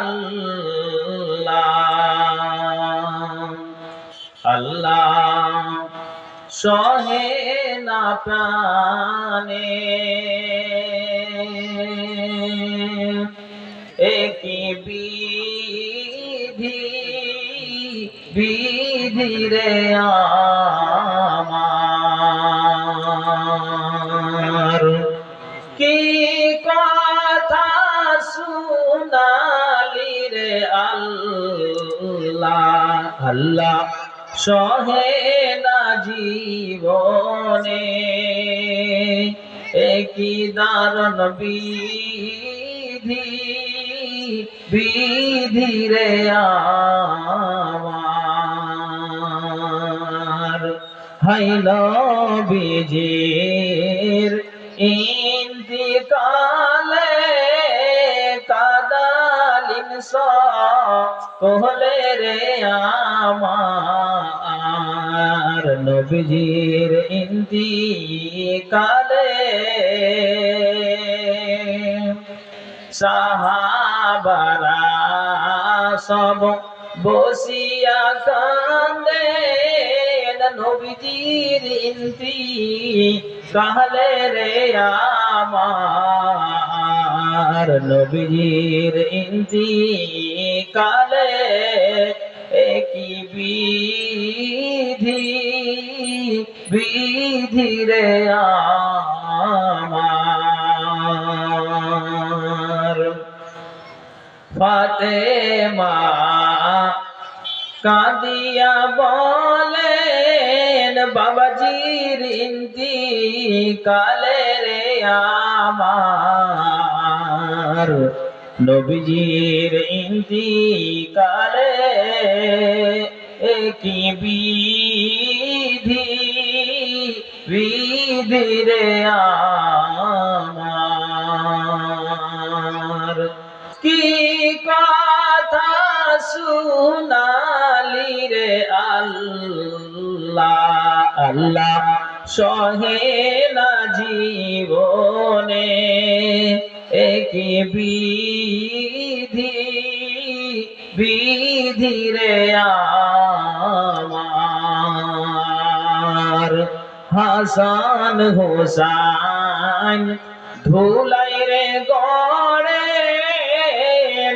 আল্লাহ। আল্লাহ সহে না প্রাণে। একই বিধি বিধি রে আমার। কি কথা শুনালি রে আল্লাহ। আল্লাহ সহে না জীবনে। একই দারণ বিধি বিধি রে আমার। হাইল বিজির ইন্তিকালে কোহলে রে আমার নবীজির ইন্তিকালে। সাহাবারা সব বসিয়া কান্দে নবীজির ইন্তি কাহলে রে আমার নবীজির ইন্তি কালে একই বিধি বিধি রে আমার। ফাতেমা কাঁদিয়া বলেন, বাবাজির ইন্তি কালে রে আমার নবীজির ইন্তি কালে একই বিধি বিধি রে আমার। কি কথা শুনালি রে আল্লাহ? আল্লাহ সহে না জীবনে একই বিধি বিধি রে আমার। হাসান হোসাইন ধুলাই রে গড়ে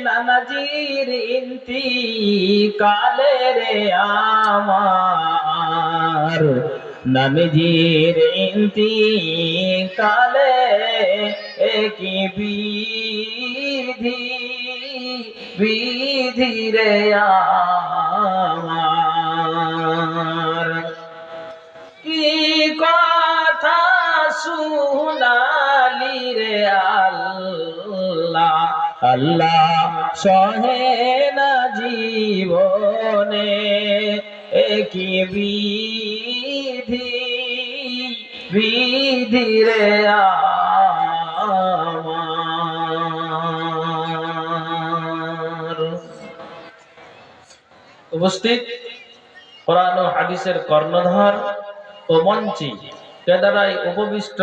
নানাজির ইন্তি কালে রে আমার। নানজির ইন্তি কালে একই বিধি বিধি রে আমার। কি কথা শুনালি রে আল্লাহ? আল্লাহ সহে না জীবনে একই বিধি বিধি রে উপস্থিত কোরআন হাদিসের কর্ণধার ও মঞ্চী কেদারায় উপবিষ্ট